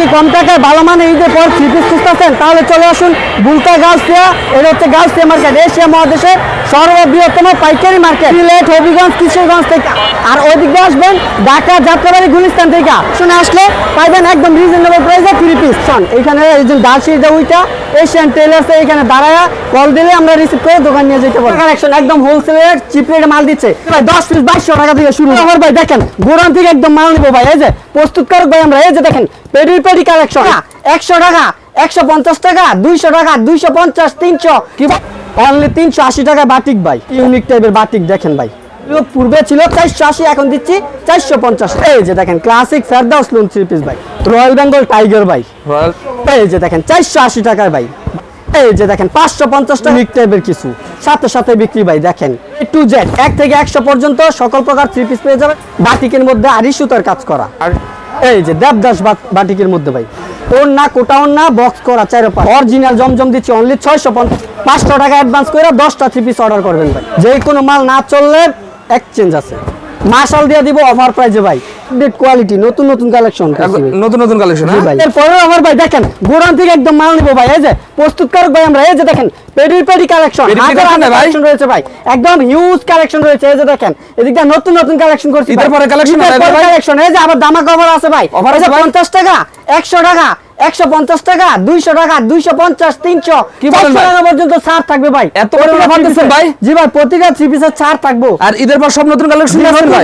কি কম টাকায় ভালো মানে ঈদের পর থ্রি পিস খুঁজতেছেন তাহলে চলে আসুন বুলতা গাউসিয়া এটা হচ্ছে গাউসিয়া মার্কেট এশিয়া মহাদেশের সর্ববৃহত্তম পাইকারি মার্কেট। সিলেট হবিগঞ্জ কিশোরগঞ্জ থেকে। আর ওইদিকে আসবেন ঢাকা যাত্রাবাড়ি গুলিস্তান থেকে। শুনে আসলে পাইবেন একদম রিজনেবল প্রাইসে থ্রি পিস শোন এখানে এই যে যে ওইটা এশিয়ান টেলার্স এখানে দাঁড়ায় কল দিলে আমরা রিসিভ করে দোকান নিয়ে যেতে পারি কালেকশন একদম হোলসেলের চিপ রেটে মাল দিচ্ছে। ভাই দশ পিস বাইশশো টাকা থেকে শুরু। আমার ভাই দেখেন। গোড়ান থেকে একদম মাল নিবো ভাই এই যে প্রস্তুত করুক ভাই আমরা এই যে দেখেন পেডি পেডি কালেকশন একশো? টাকা একশো পঞ্চাশ টাকা দুইশো টাকা দুইশো পঞ্চাশ তিনশো। অনলি তিনশো আশি টাকা বাটিক ভাই। ইউনিক টাইপের বাটিক দেখেন ভাই। পূর্বে ছিল চারশো আশি এখন দিচ্ছি চারশো পঞ্চাশ। এই যে দেখেন ক্লাসিক ফেরদাউস লুন থ্রি পিস ভাই। রয়্যাল বেঙ্গল টাইগার ভাই। এই যে দেখেন চারশো আশি টাকার ভাই। এই যে দেখেন পাঁচশো পঞ্চাশ টাকা। টাইপের কিছু। সাথে সাথে বিক্রি ভাই দেখেন। টু জেড এক থেকে একশো পর্যন্ত সকল প্রকার থ্রি পিস পেয়ে যাবেন। বাটিকের মধ্যে আড়ি সুতার কাজ করা। আর এই যে দেবদাস বাটিকের মধ্যে ভাই। ওর না কোটা, ওর না বক্স করা, চার অরিজিনাল জমজম দিচ্ছি অনলি ছয়শো পাঁচশো টাকা অ্যাডভান্স করে দশটা থ্রি পিস অর্ডার করবেন ভাই। যে কোনো মাল না চললে এক্সচেঞ্জ আছে। মাসাল দিয়ে দিব অফার প্রাইজে ভাই আপডেট কোয়ালিটি নতুন নতুন কালেকশন নতুন নতুন কালেকশন জি ভাই এরপরে আমার ভাই দেখেন গোডাউন থেকে একদম মাল নিবো ভাই এই যে প্রস্তুত করুক ভাই আমরা এই যে দেখেন পেডি পেডি কালেকশন হাজার হাজার কালেকশন ভাই? কালেকশন রয়েছে ভাই একদম হিউজ কালেকশন রয়েছে এই যে দেখেন এদিকটা নতুন নতুন কালেকশন করছি ঈদের পরে collection আছে ভাই? কালেকশন এই যে আবার দামা কভার আছে ভাই অফার আছে ভাই? 50 টাকা 100 টাকা 150 টাকা 200 টাকা 250 300 কি বলেন 400 ভাই? টাকা পর্যন্ত ছাড় থাকবে ভাই। এত বড় প্রতিটা offer three দিচ্ছেন piece-এ- ভাই? জি ভাই প্রতিটা থ্রি পিসের ছাড় থাকব। আর ঈদের পর সব নতুন কালেকশন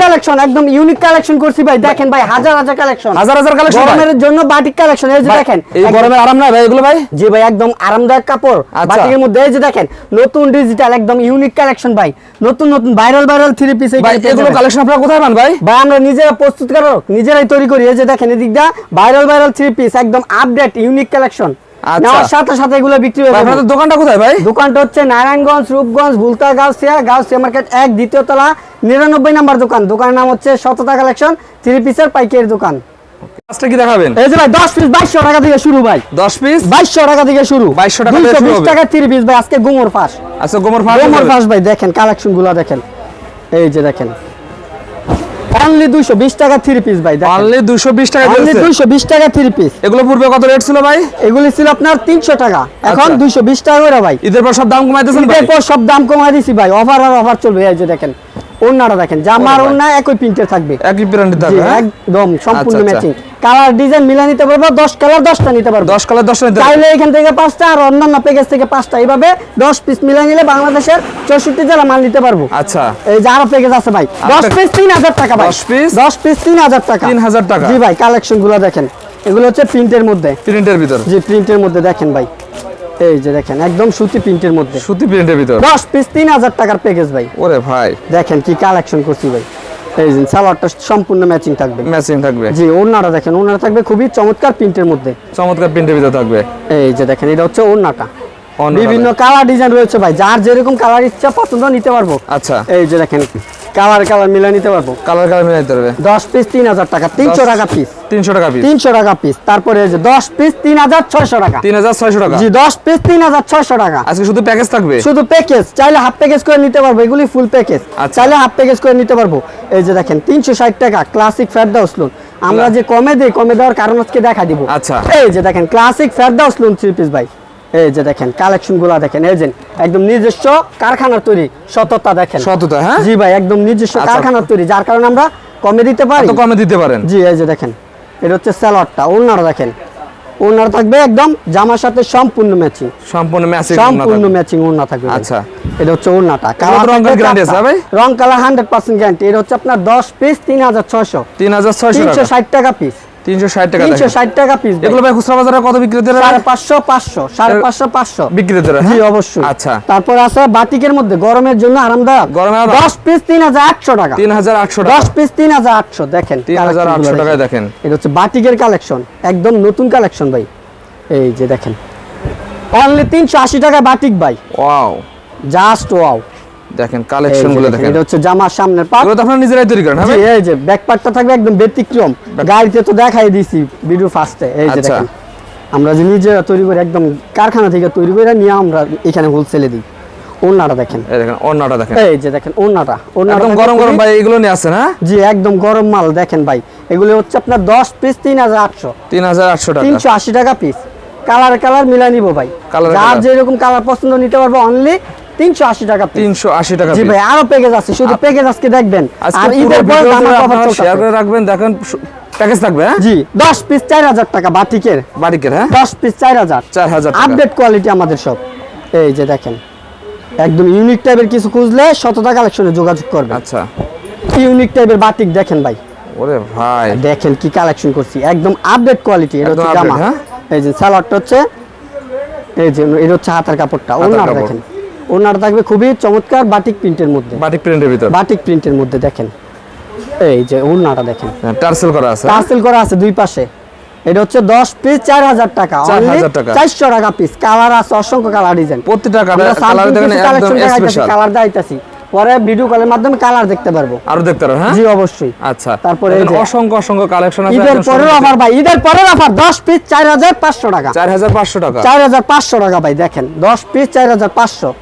কালেকশন একদম ইউনিক কালেকশন করছি ভাই। দেখেন ভাই হাজার হাজার কালেকশন হাজার হাজার কালেকশন গরমের জন্য বাটিক কালেকশন এই যে দেখেন এই গরমে আরাম না ভাই এগুলো ভাই? জি ভাই একদম আরামদায়ক কাপড়। বাটিকের মধ্যে এই যে দেখেন নতুন ডিজিটাল একদম ইউনিক কালেকশন ভাই। নতুন নতুন ভাইরাল ভাইরাল থ্রি পিস এগুলো কালেকশন আপনারা কোথায় পান ভাই? ভাই আমরা নিজেরা প্রস্তুত করো নিজেরাই তৈরি করি। এই যে দেখেন এদিকটা ভাইরাল ভাইরাল থ্রি পিস একদম আপডেট ইউনিক কালেকশন আচ্ছা। নেওয়ার সাথে সাথে এগুলো বিক্রি হয়ে যাবে। দোকানটা কোথায় ভাই? দোকানটা হচ্ছে নারায়ণগঞ্জ রূপগঞ্জ ভুলতা গাউসিয়া। গাউসিয়া মার্কেট এক দ্বিতীয় তলা নিরানব্বই নাম্বার দোকান। দোকানের নাম হচ্ছে শততা কালেকশন থ্রি পিসের পাইকারি দোকান। কাজটা কি দেখাবেন? এই যে ভাই দশ পিস টাকা থেকে শুরু ভাই। 10 পিস টাকা থেকে শুরু। 2200 টাকা থেকে শুরু পিস ভাই আজকে গুমর ফাঁস। আচ্ছা গোমর ফার্ম গুমর ফাঁস ভাই দেখেন কালেকশনগুলো দেখেন। এই যে দেখেন। অনলি দুইশো বিশ টাকা 3 পিস ভাই অনলি 220 টাকা অনলি দিয়েছে। দুইশো বিশ টাকা 3 পিস এগুলো পূর্বে কত রেট ছিল ভাই? এগুলো ছিল আপনার তিনশো টাকা। এখন আচ্ছা। দুইশো বিশ টাকা করে ভাই। ঈদের পর সব দাম কমাইতেছেন ভাই? এরপর সব দাম কমাই দিছি ভাই। অফার আর অফার চলবে। এই যে দেখেন ওন্নাটা দেখেন। জামার। ওন্না একই প্রিন্টের থাকবে। একই ব্র্যান্ডের থাকবে হ্যাঁ? একদম সম্পূর্ণ আচ্ছা, আচ্ছা। ম্যাচিং কালার ডিজাইন মিলা নিতে পারব দশ কালার দশটা নিতে পারব। 10 কালার 10 নিতে চাইলে এখান থেকে পাঁচটা আর অন্যান্য প্যাকেজ থেকে পাঁচটা। এইভাবে দশ পিস মিলা নিলে বাংলাদেশের চৌষট্টি জেলা মাল নিতে পারব। আচ্ছা। এই যে আরও প্যাকেজ আছে ভাই। দশ পিস তিন হাজার টাকা ভাই। 10 piece? দশ পিস তিন হাজার টাকা। 3000 টাকা। জি ভাই কালেকশনগুলো দেখেন। এগুলো হচ্ছে প্রিন্টের মধ্যে। প্রিন্টের ভিতর। জি প্রিন্টের মধ্যে দেখেন ভাই। এই যে দেখেন একদম সুতি প্রিন্টের মধ্যে। সুতি প্রিন্টের ভিতর। দশ পিস তিন হাজার টাকার প্যাকেজ ভাই। ওরে ভাই। দেখেন কি কালেকশন করছি ভাই। এই যে সালোয়ারটা সম্পূর্ণ ম্যাচিং থাকবে। ম্যাচিং থাকবে। জি ওড়নাটা দেখেন ওড়নাটা থাকবে খুবই চমৎকার প্রিন্টের মধ্যে। চমৎকার প্রিন্টের ভিতর থাকবে। এই যে দেখেন এটা হচ্ছে ওড়নাটা। ওড়নাটা বিভিন্ন কালার ডিজাইন রয়েছে ভাই যার যেরকম কালার ইচ্ছা পছন্দ নিতে পারব। আচ্ছা। এই যে দেখেন কালার কালার মিলে নিতে পারব? কালার কালার মিলাই দিতে হবে দশ পিস তিন হাজার টাকা তিনশো দশ টাকা পিস 300 টাকা পিস তিনশো টাকা পিস তারপরে এই যে দশ পিস তিন হাজার ছয়শো টাকা। 3600 টাকা। জি দশ পিস তিন হাজার ছয়শো টাকা। আজকে শুধু প্যাকেজ থাকবে? শুধু প্যাকেজ চাইলে হাফ প্যাকেজ করে নিতে পারব এগুলি ফুল প্যাকেজ আচ্ছা। চাইলে হাফ প্যাকেজ করে নিতে পারব। এই যে দেখেন তিনশো ষাট টাকা ক্লাসিক ফেরদাউস লোন আমরা যে কমে দিই কমে দেওয়ার কারণ আজকে দেখা দিব। আচ্ছা। এই যে দেখেন ক্লাসিক ফেরদাউস লোন থ্রি পিস ভাই। এই যে দেখেন কালেকশনগুলা দেখেন এই যে একদম নিজস্ব কারখানার তৈরি সততা দেখেন। সততা হ্যাঁ? জি ভাই একদম নিজস্ব আচ্ছা। কারখানার তৈরি যার কারণে আমরা কমে দিতে পারি। কমে দিতে পারেন? জি এই যে দেখেন এটা হচ্ছে স্যালাডটা ওনারা দেখেন। ওনার থাকবে একদম জামার সাথে সম্পূর্ণ ম্যাচিং সম্পূর্ণ ম্যাচিং সম্পূর্ণ ম্যাচিং ওড়না থাকবে আচ্ছা। এটা হচ্ছে ওড়নাটা। কালার রঙের guarantee আছে, ভাই? রং কালার হান্ড্রেড পার্সেন্ট গ্যারান্টি এটা হচ্ছে আপনার দশ পিস তিন হাজার ছয়শো। 3600 তিনশো টাকা। ষাট টাকা পিস 360 টাকা তিনশো দেখেন। ষাট টাকা পিস এগুলো ভাই খুচরা বাজারে কত বিক্রি পাঁচশো পাঁচশো সাড়ে পাঁচশো পাঁচশো। বিক্রি হতে জি অবশ্যই। আচ্ছা। তারপর আছে বাটিকের মধ্যে গরমের জন্য আরামদায়ক। গরমে আরাম। দশ পিস তিন হাজার আটশো টাকা। 3800 টাকা। দশ পিস তিন হাজার আটশো দেখেন। 3800 collection গুলো টাকায় দেখেন। এটা হচ্ছে বাটিকের কালেকশন একদম নতুন কালেকশন ভাই। এই যে দেখেন। অনলি তিনশো আশি টাকা বাটিক ভাই। ওয়াও জাস্ট ওয়াও দেখেন কালেকশনগুলো দেখেন, এটা হচ্ছে জামার সামনের পাট। এগুলো তো আপনারা নিজেরাই তৈরি করেন হ্যাঁ এই যে ব্যাক পার্টটা থাকবে একদম ব্যতিক্রম। গাড়িতে তো দেখাই ভিডিও ফার্স্টে এই যে আচ্ছা। দেখেন। আমরা যে নিজেরা তৈরি করে একদম কারখানা থেকে তৈরি করে নিয়ে আমরা এখানে হোলসেলে দিই। দেখেন। এই দেখেন দেখেন। এই যে দেখেন একদম গরম গরম ভাই এগুলো নিয়ে হ্যাঁ? জি একদম গরম মাল দেখেন ভাই। এগুলো হচ্ছে আপনার দশ পিস তিন হাজার আটশো। তিন হাজার আটশো টাকা। তিনশো আশি টাকা পিস কালার কালার মিলা নিবো ভাই। Colour যার যেরকম কালার পছন্দ নিতে পারব অনলি তিনশো আশি টাকা জি ভাই আরও প্যাকেজ আছে শুধু প্যাকেজ আজকে দেখবেন। আর ঈদের পর ভিডিও দামাকা জুড়ে শেয়ার করে রাখবেন দেখেন প্যাকেজ থাকবে হ্যাঁ? জি দশ পিস চার হাজার টাকা বাটিকের। হ্যাঁ? দশ পিস চার হাজার। চার হাজার টাকা। আপডেট কোয়ালিটি আমাদের সব। এই যে দেখেন একদম ইউনিক টাইপের কিছু খুঁজলে শতটা কালেকশনে যোগাযোগ করবে আচ্ছা। ইউনিক টাইপের বাটিক দেখেন ভাই। ওরে ভাই। দেখেন কি কালেকশন করছি। একদম আপডেট কোয়ালিটি এটা হচ্ছে জামা। হ্যাঁ? এই যে সালোয়ারটা হচ্ছে এই যে এটা হচ্ছে হাতার কাপড়টা ওনার দেখেন। ওনার থাকবে খুবই চমৎকার বাটিক প্রিন্টের মধ্যে। বাটিক প্রিন্টের ভিতর। বাটিক প্রিন্টের মধ্যে দেখেন। এই যে ওনাটা দেখেন। টার্সেল করা আছে। টার্সেল করা আছে দুই পাশে। এটা হচ্ছে দশ পিস চার হাজার টাকা। 4,000 টাকা। চারশো টাকা পিস কালার আছে অসংখ্য কালার ডিজাইন প্রতিটা কালার দেখেন একদম স্পেশাল কালার দেখাইতাছি। পরে ভিডিও কলের মাধ্যমে কালার দেখতে পারব। আরও দেখতে পারো হ্যাঁ? জি অবশ্যই। আচ্ছা। তারপরে এই যে- অসংখ্য অসংখ্য কালেকশন আছে। ঈদের পরের অফার ভাই ঈদের পরের অফার দশ পিস চার হাজার পাঁচশো টাকা। চার হাজার পাঁচশো টাকা। চার হাজার পাঁচশো টাকা ভাই দেখেন। দশ পিস চার হাজার পাঁচশো।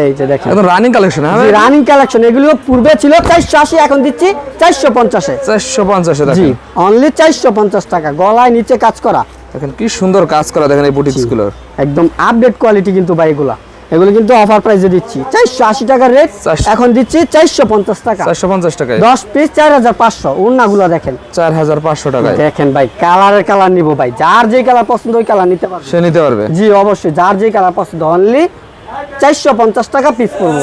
এই যে দেখেন। একদম রানিং কালেকশন হ্যাঁ রানিং কালেকশন এগুলো পূর্বে ছিল চারশো আশি এখন দিচ্ছি চারশো পঞ্চাশে। চারশো পঞ্চাশে জি অনলি চারশো পঞ্চাশ টাকা গলায় নিচে কাজ করা। দেখেন কি সুন্দর কাজ করা দেখেন এই বুটিক্সগুলোর একদম আপডেট কোয়ালিটি কিন্তু ভাই এগুলা। এগুলো কিন্তু অফার প্রাইসে দিচ্ছি। চারশো আশি টাকার রেট এখন দিচ্ছি চারশো পঞ্চাশ টাকা। পিস দেখেন। ভাই কালারের কালার নিব ভাই। যার যে কালার পছন্দ ওই কালার নিতে পারবে। সে নিতে পারবে। জি অবশ্যই যার যে কালার পছন্দ অনলি চারশো পঞ্চাশ টাকা পিস করব।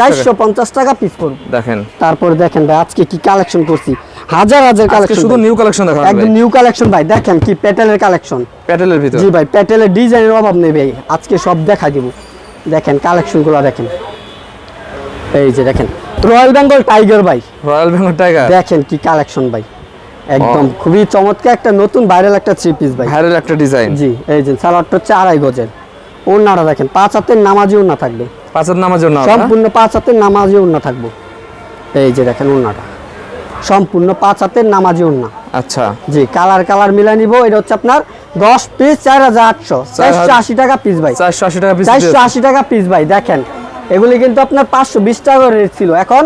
চারশো টাকা। পিস করব। দেখেন। তারপরে দেখেন ভাই আজকে কি কালেকশন করছি? হাজার হাজার কালেকশন শুধু নিউ কালেকশন দেখাবেন একদম নিউ কালেকশন ভাই। দেখেন কি প্যাটেলের কালেকশন প্যাটেলের ভিতর। জি ভাই প্যাটেলের ডিজাইনের অভাব নেই ভাই। আজকে সব দেখা দিব। দেখেন কালেকশন দেখেন। এই যে দেখেন রয়্যাল বেঙ্গল টাইগার ভাই। রয়্যাল বেঙ্গল টাইগার দেখেন কি কালেকশন ভাই। একদম খুবই চমৎকার একটা নতুন ভাইরাল একটা থ্রি পিস ভাই। ভাইরাল একটা ডিজাইন জি এই যে সালোয়ারটা হচ্ছে আড়াই গজের। ওড়নাটা দেখেন পাঁচ হাতের নামাজি ওড়না থাকবে। পাঁচের নামার জন্য সম্পূর্ণ পাঁচ হাতের নামাজি ওড়না থাকব। এই যে দেখেন ওড়নাটা। সম্পূর্ণ পাঁচ হাতের নামাজি ওড়না। আচ্ছা। জি কালার কালার মিলাই নিব এটা হচ্ছে আপনার দশ পিস চার হাজার আটশো। চারশো আশি টাকা পিস ভাই। চারশো আশি টাকা পিস চারশো আশি টাকা পিস ভাই দেখেন। এগুলি কিন্তু আপনার পাঁচশো বিশ টাকা রেট ছিল। এখন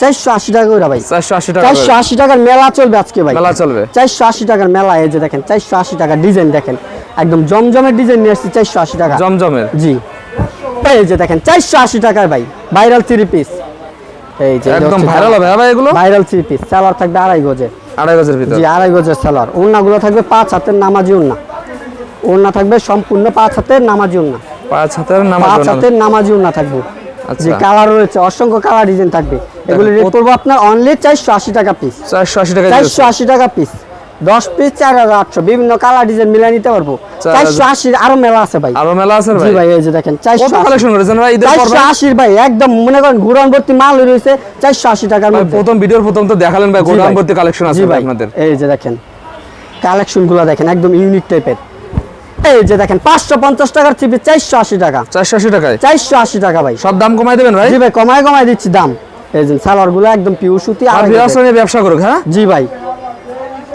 চারশো আশি টাকা করে ভাই। চারশো আশি টাকা চারশো আশি টাকার মেলা চলবে আজকে ভাই। মেলা চলবে। চারশো আশি টাকার মেলা এই যে দেখেন চারশো আশি টাকার ডিজাইন দেখেন। একদম জমজমের ডিজাইন নিয়ে আসছি চারশো আশি টাকা। জমজমের? জি। এই যে দেখেন চারশো আশি টাকার ভাই ভাইরাল থ্রি পিস এই যে একদম ভাইরাল হবে হ্যাঁ ভাই এগুলো? ভাইরাল থ্রি পিস স্যালার থাকবে আড়াই গজে। আড়াই গজের ভিতর। জি আড়াই গজের স্যালার ওড়নাগুলো থাকবে পাঁচ হাতের নামাজি ওড়না। ওড়না থাকবে সম্পূর্ণ পাঁচ হাতের নামাজি ওড়না। পাঁচ হাতের নামার পাঁচ হাতের নামাজি ওড়না থাকবে। আচ্ছা। যে কালার রয়েছে অসংখ্য কালার ডিজাইন থাকবে। এগুলি রেট পড়ব আপনার অনলি চারশো আশি টাকা পিস চারশো আশি টাকা চারশো আশি টাকা পিস দশ পিস চার হাজার আটশো। বিভিন্ন কালার ডিজাইন নিতে পারব। চার চারশো আশি আরও মেলা আছে ভাই। আরও মেলা আছে জি ভাই। এই যে দেখেন চারশো কালেকশন করেছেন ভাই? চারশো ভাই? আশির ভাই একদম মনে করেন ঘুরন ভর্তি মাল রয়েছে চারশো আশি টাকার মধ্যে। প্রথম ভিডিওর প্রথম তো দেখালেন ভাই ভর্তি কালেকশন আছে ভাই আপনাদের। এই যে দেখেন কালেকশনগুলো দেখেন একদম ইউনিক টাইপের এই যে দেখেন পাঁচশো পঞ্চাশ টাকার চিপি চারশো আশি টাকা। চারশো আশি টাকায়? চারশো আশি টাকা ভাই। সব দাম কমাই দেবেন ভাই? জি ভাই কমায় কমায় দিচ্ছি দাম। এই যে সালোয়ারগুলো একদম পিওর সুতি আর ব্যবসা করুক হ্যাঁ? জি ভাই।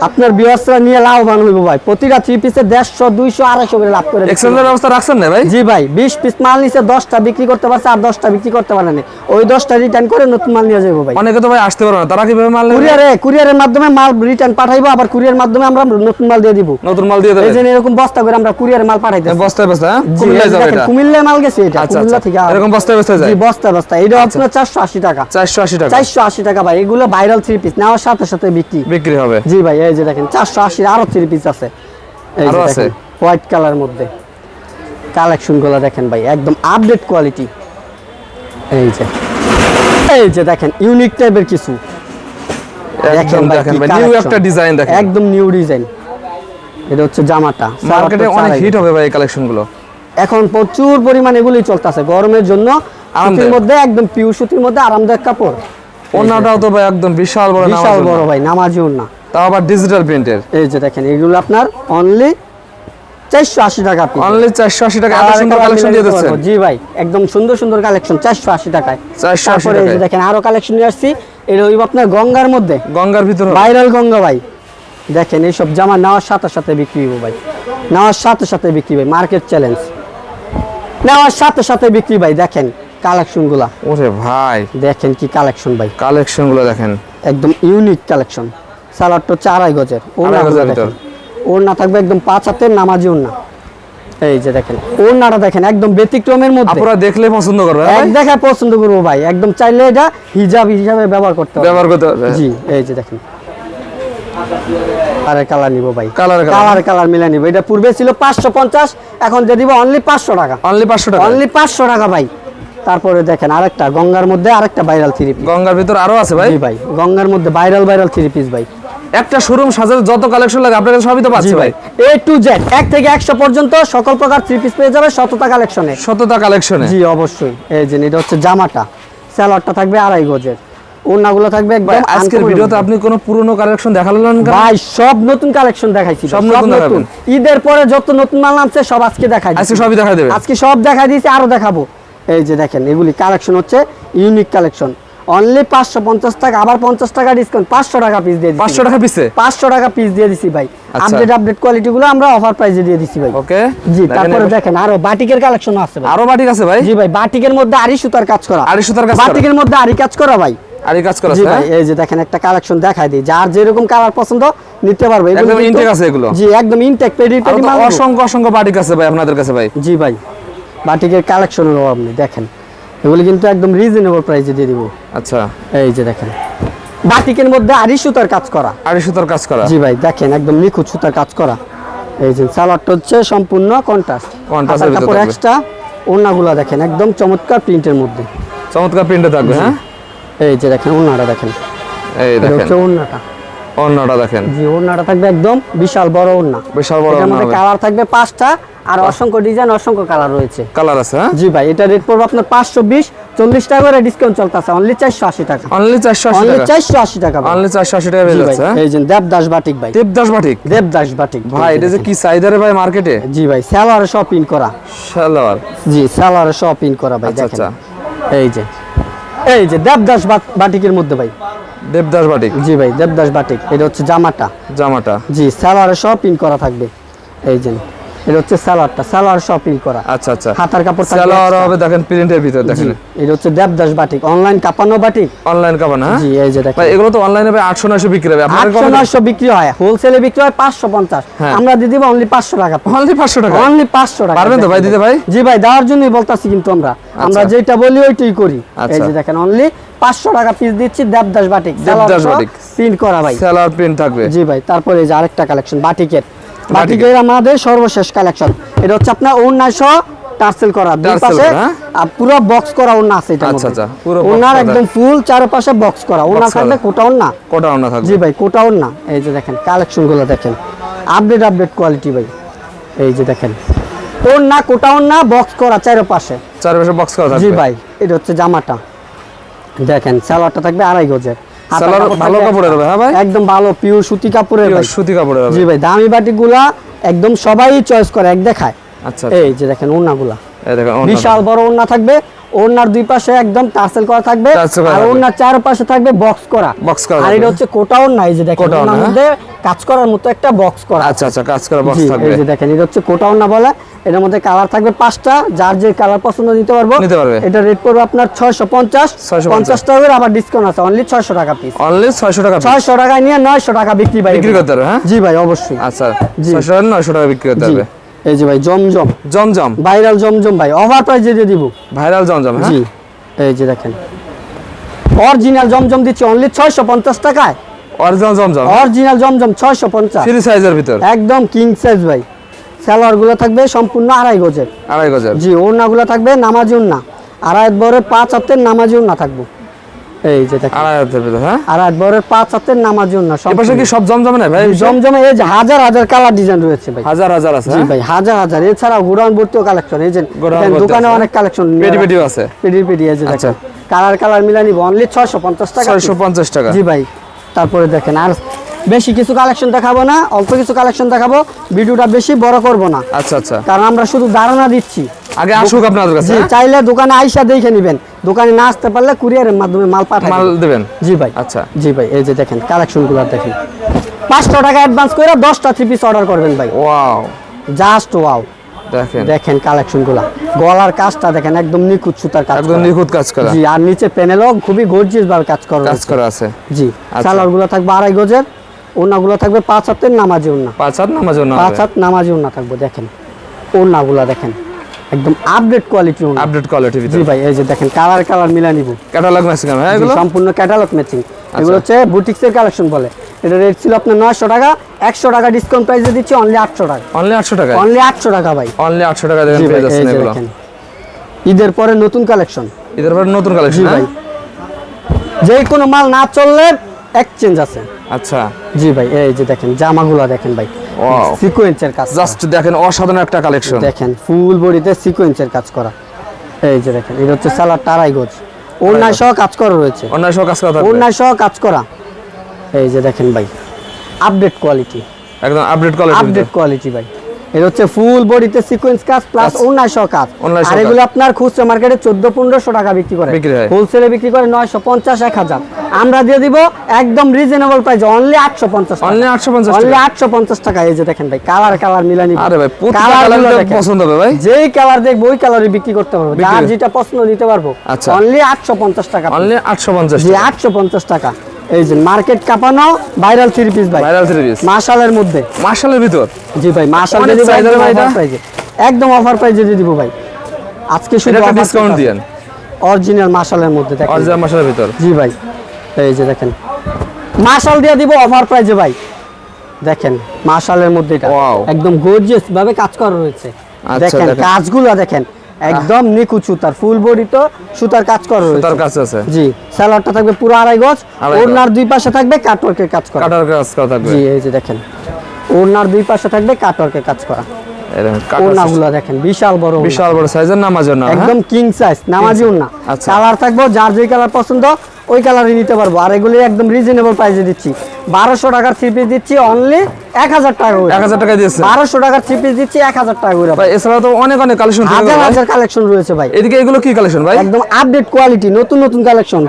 আপনার বিয়াসরা নিয়ে লাভবান হইব ভাই। প্রতিটা থ্রি পিসে দেড়শো দুইশো আড়াইশো করে লাভ করে। এক্সচেঞ্জের ব্যবস্থা রাখছেন না ভাই? জি ভাই বিশ পিস মাল নিচে দশটা বিক্রি করতে পারছে আর দশটা বিক্রি করতে পারে না। ওই দশটা রিটার্ন করে নতুন মাল নিয়ে যাব ভাই। অনেকে তো ভাই আসতে পারবে না তারা কীভাবে মাল কুরিয়ারে কুরিয়ারের মাধ্যমে মাল রিটার্ন পাঠাইবো আবার কুরিয়ার মাধ্যমে আমরা নতুন মাল দিয়ে দিব। নতুন মাল দিয়ে এই দেবে যে এরকম বস্তা করে আমরা কুরিয়ারে মাল পাঠাইতে বস্তায় বস্তা হ্যাঁ? কুমিল্লায় যাবে এটা। কুমিল্লায় মাল গেছে এটা। আচ্ছা কুমিল্লা আচ্ছা। থেকে এরকম বস্তায় বস্তায় যায়? জি বস্তা বস্তা এটা আপনার চারশো আশি টাকা। চারশো আশি টাকা। চারশো আশি টাকা ভাই এগুলো ভাইরাল থ্রি পিস নেওয়ার সাথে সাথে বিক্রি। বিক্রি হবে। জি ভাই এই যে দেখেন চারশো আশির আরও থ্রি পিস আছে। এই? হোয়াইট কালার মধ্যে। কালেকশনগুলো দেখেন ভাই একদম আপডেট কোয়ালিটি এই যে এই যে দেখেন ইউনিক টাইপের কিছু। একদম ভাই দেখেন নিউ একটা ডিজাইন দেখেন। একদম নিউ ডিজাইন এটা হচ্ছে জামাটা। মার্কেটে অনেক হিট হবে ভাই এই এখন প্রচুর পরিমাণ এগুলোই চলতেছে গরমের জন্য সুতির মধ্যে একদম সুতির মধ্যে আরামদায়ক কাপড়। অন্যটাও তো ভাই একদম বিশাল বড় বিশাল বড় ভাই নামাজিও না তাও আবার ডিজিটাল প্রিন্টের এই যে দেখেন এগুলো আপনার অনলি চারশো আশি টাকা piece। অনলি চারশো আশি টাকা এত সুন্দর কালেকশন দিয়ে দিচ্ছেন। জি ভাই একদম সুন্দর সুন্দর কালেকশন চারশো আশি টাকায়। 480 তারপরে এই যে দেখেন আরও কালেকশন নিয়ে আসছি। এটা হইব আপনার গঙ্গার মধ্যে। গঙ্গার ভিতর ভাইরাল গঙ্গা ভাই। দেখেন এইসব জামা নেওয়ার সাথে সাথে বিক্রি হইব ভাই। নেওয়ার সাথে সাথে বিক্রি ভাই মার্কেট চ্যালেঞ্জ নেওয়ার সাথে সাথে বিক্রি ভাই দেখেন কালেকশনগুলা। ওরে ভাই। দেখেন কি কালেকশন ভাই। কালেকশনগুলো দেখেন। একদম ইউনিক কালেকশন সালাডটা হচ্ছে আড়াই গজের ওড়না থাকবে একদম পাঁচ হাতের নামাজি ওড়না। এই যে দেখেন ওড়নাটা দেখেন একদম ব্যতিক্রমের মধ্যে। আপনারা দেখলে পছন্দ করবে এক দেখা পছন্দ করব ভাই একদম চাইলে এটা হিজাব হিসাবে ব্যবহার করতে হবে ব্যবহার করতে পারবে জি এই যে দেখেন। আরে কালার নিব ভাই। colour। কালার। কালার মিলে নিব। এটা পূর্বে ছিল পাঁচশো পঞ্চাশ এখন দিয়ে দিব অনলি পাঁচশো টাকা। অনলি পাঁচশো টাকা। অনলি পাঁচশো টাকা ভাই। তারপরে দেখেন আরেকটা গঙ্গার মধ্যে আরেকটা ভাইরাল থ্রি পিস গঙ্গার ভিতর আরও আছে ভাই? জি ভাই গঙ্গার মধ্যে ভাইরাল ভাইরাল থ্রি পিস ভাই। একটা শোরুম সাজাতে যত কালেকশন লাগে আপনার কাছে সবই তো পাচ্ছে ভাই। এ টু জেড এক থেকে একশো পর্যন্ত সকল প্রকার থ্রি পিস পেয়ে যাবে শততা কালেকশনে শততা কালেকশনে জি অবশ্যই। এই যে এটা হচ্ছে জামাটা। স্যালাডটা থাকবে আড়াই গজের। ওড়নাগুলো থাকবে একদম আজকের ভিডিওতে আপনি কোনো পুরনো কালেকশন দেখালেন কেন? ভাই সব নতুন কালেকশন দেখাইছি। সব নতুন? ঈদের পরে যত নতুন মাল নামছে সব আজকে দেখাই আজকে সবই দেখা দেবে। আজকে সব দেখাই দিয়েছি আরও দেখাবো। এই যে দেখেন এগুলি কালেকশন হচ্ছে ইউনিক কালেকশন অনলি পাঁচশো পঞ্চাশ টাকা আবার পঞ্চাশ টাকা ডিসকাউন্ট পাঁচশো টাকা পিস দিয়ে পাঁচশো টাকা পিসে পাঁচশো টাকা পিস দিয়ে দিছি ভাই। আপডেট আপডেট কোয়ালিটি গুলো আমরা অফার প্রাইসে দিয়ে দিছি ভাই। ওকে জি তারপরে দেখেন আরও বাটিকের কালেকশন আছে আরও বাটিক আছে ভাই? জি ভাই বাটিকের মধ্যে আরি সুতার কাজ করা। আড়াই সুতার কাজ বাটিকের মধ্যে আরি কাজ করা ভাই। আর কাজ করা আছে ভাই হ্যাঁ? এই যে দেখেন একটা কালেকশন দেখাই দিই। যার যেরকম কালার পছন্দ নিতে পারবে। একদম intake আছে এগুলো? জি একদম ইনটেক পেডি পেডি মাল অসংখ্য অসংখ্য বাটিক আছে ভাই আপনাদের কাছে ভাই। জি ভাই বাটিকের কালেকশন নেই দেখেন। এগুলি কিন্তু একদম রিজনেবল প্রাইসে দিয়ে দিব। আচ্ছা। এই যে দেখেন। বাটিকের মধ্যে আরি সুতার কাজ করা। আড়াই সুতার কাজ করা? জি ভাই দেখেন একদম নিখুঁত সুতার কাজ করা। এই যে সালোয়ারটা হচ্ছে সম্পূর্ণ কন্ট্রাস্ট এর ভিতর কাপড় এক্সট্রা ওড়নাগুলো দেখেন একদম চমৎকার প্রিন্টের মধ্যে। চমৎকার প্রিন্টে থাকবে হ্যাঁ? এই যে দেখেন ওড়নাটা দেখেন। এই দেখেন। ওড়নাটা। অন্যটা দেখেন। জি ওড়নাটা থাকবে একদম বিশাল বড় ওড়না। বিশাল বড় এটার ওড়না মধ্যে কালার থাকবে পাঁচটা আর অসংখ্য ডিজাইন অসংখ্য কালার রয়েছে। কালার আছে হ্যাঁ? জি ভাই এটা রেট পড়বে আপনার পাঁচশো বিশ চল্লিশ টাকা করে ডিসকাউন্ট চলতেছে অনলি চারশো আশি টাকা। অনলি চারশো আশি অনলি চারশো আশি টাকা। অনলি চারশো আশি টাকা হ্যাঁ? এই যে দেবদাস বাটিক ভাই। দেবদাস বাটিক দেবদাস বাটিক ভাই এটা যে কি চাহিদারে ভাই মার্কেটে জি ভাই স্যালোয়ারে সব পিন করা। সালোয়ার জি স্যালোয়ারে সব পিন করা ভাই আচ্ছা, দেখেন। আচ্ছা। এই যে এই যে দেবদাস বাট- বাটিকের মধ্যে ভাই। দেবদাস বাটিক জি ভাই দেবদাস বাটিক এটা হচ্ছে জামাটা। জামাটা। জি স্যালোয়ারে সব পিন করা থাকবে। এই যে এটা হচ্ছে স্যালোয়ারটা স্যালোয়ার সব পিন করা। আচ্ছা আচ্ছা। হাতার কাপড় সালোয়ার হবে দেখেন প্রিন্টের ভিতর দেখেন। এটা হচ্ছে দেবদাস বাটিক অনলাইন কাপানো বাটিক। অনলাইন কাবান হ্যাঁ? জি এই যে দেখেন। এগুলো তো অনলাইনে ভাই আটশো নয়শো বিক্রি হবে। আপনার আটশো নয়শো বিক্রি হয় হোলসেলে বিক্রি হয় পাঁচশো পঞ্চাশ। হ্যাঁ। আমরা দিয়ে দিব অনলি পাঁচশো টাকা। অনলি পাঁচশো টাকা? অনলি পাঁচশো টাকা পারবেন তো ভাই দিতে ভাই? জি ভাই দেওয়ার জন্যই বলতাছি কিন্তু আমরা। আমরা যেটা বলি ওইটাই করি। এই আচ্ছা। যে দেখেন অনলি পাঁচশো টাকা পিস দিচ্ছি Devdas batik. Devdas batik. Print করা ভাই। সালোয়ার প্রিন্ট থাকবে। জি ভাই তারপরে এই যে আরেকটা কালেকশন বাটিকের। বাটিকের আমাদের সর্বশেষ কালেকশন এটা হচ্ছে আপনার উন্নাইশো টার্সেল করা। দুই পাশে হ্যাঁ? পুরো বক্স করা ওন্না আছে এটা আচ্ছা, আচ্ছা, পুরো ওনার একদম ফুল চারপাশে বক্স করা। ওনা। থাকবে কোটা ওন্না কোটা অন্য থাকবে। জি ভাই কোটা ওন্না এই যে দেখেন কালেকশনগুলো দেখেন। আপডেট আপডেট কোয়ালিটি ভাই। এই যে দেখেন। ওন্না কোটা ওন্না বক্স করা চারপাশে। চারপাশে বক্স করা থাকবে। জি ভাই এটা হচ্ছে জামাটা। দেখেন সালোয়ারটা থাকবে আড়াই গজের। সালোয়ার ভালো কাপড়ের হবে, হ্যাঁ ভাই? একদম ভালো পিওর সুতি কাপড়ের ভাই। সুতি কাপড়ের হবে। জি ভাই দামি বাটিগুলা একদম সবাই চয়েস করে এক দেখায়। আচ্ছা এই যে দেখেন দেখেন বিশাল বড় ওড়না থাকবে ওড়নার দুই পাশে একদম টার্সেল করা থাকবে আর। ওড়নার চার পাশে থাকবে বক্স করা। বক্স করা আর এটা হচ্ছে কোটা ওড়না এই যে দেখেন ওড়নার হ্যাঁ? মধ্যে কাজ করার মতো একটা বক্স করা। আচ্ছা আচ্ছা কাজ করা বক্স থাকবে। এই যে দেখেন এটা হচ্ছে কোটা ওড়না বলে। এটার মধ্যে কালার থাকবে পাঁচটা যার যে কালার পছন্দ নিতে পারব। নিতে পারবে। এটা রেট পড়বে আপনার ছয়শো পঞ্চাশ। 650 পঞ্চাশ। টাকা করে আবার ডিসকাউন্ট আছে অনলি ছয়শো টাকা পিস অনলি ছয়শো টাকা piece। ছয়শো টাকায় নিয়ে নয়শো টাকা বিক্রি ভাই। বিক্রি করতে পারবে হ্যাঁ? জি ভাই অবশ্যই। আচ্ছা জি। ছয়শো টাকা নয়শো টাকা বিক্রি করতে পারবে। এই যে ভাই জমজম। জমজম। ভাইরাল জমজম ভাই অফার প্রাইজে দিয়ে দিব। ভাইরাল জমজম হ্যাঁ? জি এই যে দেখেন। অরিজিনাল জমজম দিচ্ছি অনলি ছয়শো পঞ্চাশ টাকায়। অরিজিনাল জমজম অরিজিনাল জমজম ছয়শো পঞ্চাশ। ফ্রি সাইজের ভিতর? একদম কিং সাইজ ভাই। সালোয়ারগুলো থাকবে সম্পূর্ণ আড়াই গজের। আড়াই গজার? জি ওড়না গুলো থাকবে নামাজি ওড়না। আড়াই বরের পাঁচ হাতের নামাজি ওড়না থাকব। এই যে হাতের ভিতর হ্যাঁ? আড়াই বরের পাঁচ হাতের নামাজি ওড়না এ পাশে কি সব জমজম না ভাই জমজমে এই যে হাজার হাজার কালার ডিজাইন রয়েছে ভাই। হাজার হাজার আছে জি? ভাই হাজার হাজার। এছাড়াও গোডাউন ভর্তিও কালেকশন এই যে গোডাউন দেখেন, ভর্তি দোকানে অনেক কালেকশন পেটি পেটিও আছে। পেডি পেডি এই যে আচ্ছা। কালার কালার মিলা নিব। অনলি ছয়শো পঞ্চাশ টাকা টাকা। জি ভাই তারপরে দেখেন আর বেশি কিছু কালেকশন দেখাবো না অল্প কিছু কালেকশন দেখাবো। ভিডিওটা বেশি বড় করব না। আচ্ছা আচ্ছা। কারণ আমরা শুধু ধারণা দিচ্ছি। আগে আসুক আপনাদের কাছে হ্যাঁ? চাইলে দোকানে আইসা দেখে নেবেন। দোকানে না আসতে পারলে কুরিয়ারের মাধ্যমে মাল পাঠান মাল দেবেন? জি ভাই। আচ্ছা। জি ভাই এই যে দেখেন কালেকশনগুলো দেখেন। পাঁচশো টাকা অ্যাডভান্স করে দশটা থ্রি পিস অর্ডার করবেন ভাই। ওয়াও। জাস্ট ওয়াও দেখেন। দেখেন কালেকশনগুলা গলার কাজটা দেখেন একদম নিখুঁত সুতার কাজ একদম নিখুঁত কাজ করা। জি আর নিচে প্যানেলও খুবই গর্জিয়াস ভাবে কাজ করা কাজ করা আছে। জি আচ্ছা। সালোয়ারগুলো থাকবে আড়াই গজের ওড়নাগুলো থাকবে পাঁচ হাতের নামাজি ওড়না। পাঁচ হাত নামাজ জন্য পাঁচ হাত নামাজি ওড়না থাকবে দেখেন। ওড়নাগুলো দেখেন। একদম আপডেট কোয়ালিটি আপডেট কোয়ালিটি জি ভাই এই যে দেখেন কালার কালার মিলা নিব। ক্যাটালগ ম্যাচিং হ্যাঁ এগুলো? সম্পূর্ণ ক্যাটালগ ম্যাচিং এগুলো হচ্ছে বুটিক্সের কালেকশন বলে। এটা রেট ছিল আপনার নয়শো টাকা একশো টাকা ডিসকাউন্ট প্রাইসে দিচ্ছি অনলি আটশো টাকা। অনলি আটশো টাকা? অনলি আটশো টাকা ভাই। অনলি আটশো টাকা দেখেন পেয়ে যাচ্ছেন এগুলো। ঈদের পরে নতুন কালেকশন এদের পর নতুন জি কালেকশন ভাই। যে কোনো মাল না চললে এক্সচেঞ্জ আছে। আচ্ছা। জি ভাই এই যে দেখেন জামাগুলো দেখেন ভাই. সিকোয়েন্সের কাজ জাস্ট দেখেন অসাধারণ একটা কালেকশন দেখেন ফুল বডিতে সিকোয়েন্সের কাজ করা। এই যে দেখেন এটা হচ্ছে সালার টারাই গোজ ওড়নায় সহ কাজ করা রয়েছে। অন্যায় সহ কাজ করা থাকবে। সহ কাজ করা। এই যে দেখেন ভাই আপডেট কোয়ালিটি একদম আপডেট কোয়ালিটি আপডেট কোয়ালিটি ভাই। এটা হচ্ছে ফুল বডিতে সিকোয়েন্স কাজ প্লাস কাজ। কাজ আর এগুলো আপনার খুচরা মার্কেটে চোদ্দ পনেরোশো টাকা বিক্রি করে। হোলসেলে বিক্রি করে নয়শো পঞ্চাশ এক হাজার। আমরা দিয়ে দিব একদম রিজনেবল প্রাইস অনলি আটশো পঞ্চাশ অনলি আটশো পঞ্চাশ অনলি আটশো পঞ্চাশ টাকা এই যে দেখেন ভাই কালার কালার মিলানি। আরে ভাই কালার পছন্দ হবে ভাই। যেই কালার দেখব ওই কালারই বিক্রি করতে পারব। যার যেটা পছন্দ নিতে পারব। আচ্ছা। অনলি আটশো পঞ্চাশ টাকা। অনলি আটশো পঞ্চাশ আটশো পঞ্চাশ টাকা। এই যে মার্কেট কাপানো ভাইরাল থ্রি পিস ভাই ভাইরাল থ্রি পিস মার্শালের মধ্যে। মার্শালের ভিতর? জি ভাই দিয়ে দিব একদম ভাই অফার প্রাইজে একদম অফার প্রাইজে দিয়ে দিব ভাই। আজকে শুধু একটা ডিসকাউন্ট। দিয়েন? অরিজিনাল মার্শালের মধ্যে দেখেন। অরিজিনাল মার্শালের ভিতর। জি ভাই এই যে দেখেন। মার্শাল দিয়ে দিব অফার প্রাইজে ভাই। দেখেন মার্শালের মধ্যে এটা। একদম গর্জিয়াস ভাবে কাজ করা রয়েছে। আচ্ছা, দেখেন। কাজগুলো দেখেন। একদম নিখুঁত সুতার ফুল বডি তো সুতার কাজ করা রয়েছে। সুতার কাজ আছে। জি সালোয়ারটা থাকবে পুরো আড়াই গজ ওড়নার দুই পাশে থাকবে কাটওয়ার্কের কাজ করা। কাটার কাজ করা থাকবে। জি এই যে দেখেন ওড়নার দুই পাশে থাকবে কাটওয়ার্কের কাজ করা। ওড়নাগুলো দেখেন বিশাল বড় বিশাল বড় সাইজের নামাজ জন্য একদম কিং সাইজ নামাজি ওড়না। আচ্ছা। কালার থাকব যার যে কালার পছন্দ ওই কালারই নিতে পারব। আর এগুলি একদম রিজনেবল প্রাইসে দিচ্ছি। বারোশো টাকার থ্রি পিস দিচ্ছি অনলি এক হাজার টাকা এক হাজার টাকা দিয়েছে? বারোশো টাকার থ্রি পিস দিচ্ছি এক হাজার টাকা করে। ভাই এছাড়া তো অনেক অনেক কালেকশন হাজার হাজার কালেকশন রয়েছে ভাই। এদিকে এগুলো কি কালেকশন ভাই? একদম আপডেট কোয়ালিটি নতুন নতুন কালেকশন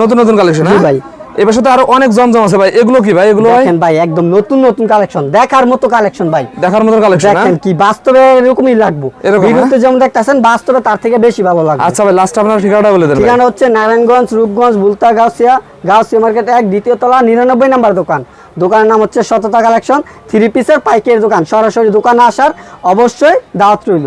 নতুন নতুন কালেকশন হ্যাঁ? ভাই। এবার সাথে আরও অনেক জমজম আছে ভাই। এগুলো কি ভাই? এগুলো দেখেন ভাই একদম নতুন নতুন কালেকশন। দেখার মতো কালেকশন ভাই। দেখার মতো কালেকশন দেখেন কি বাস্তবে এরকমই লাগবো। ভিডিওতে যেমন দেখতেছেন বাস্তবে তার থেকে বেশি ভালো লাগবে। আচ্ছা ভাই লাস্ট আপনার ঠিকানাটা বলে দেন ঠিকানা হচ্ছে নারায়ণগঞ্জ রূপগঞ্জ বুলতা গাউসিয়া গাউসিয়া মার্কেট এক দ্বিতীয় তলা নিরানব্বই নাম্বার দোকান। দোকানের নাম হচ্ছে শততা কালেকশন থ্রি পিসের পাইকারি দোকান। সরাসরি দোকানে আসার অবশ্যই দাওয়াত রইল।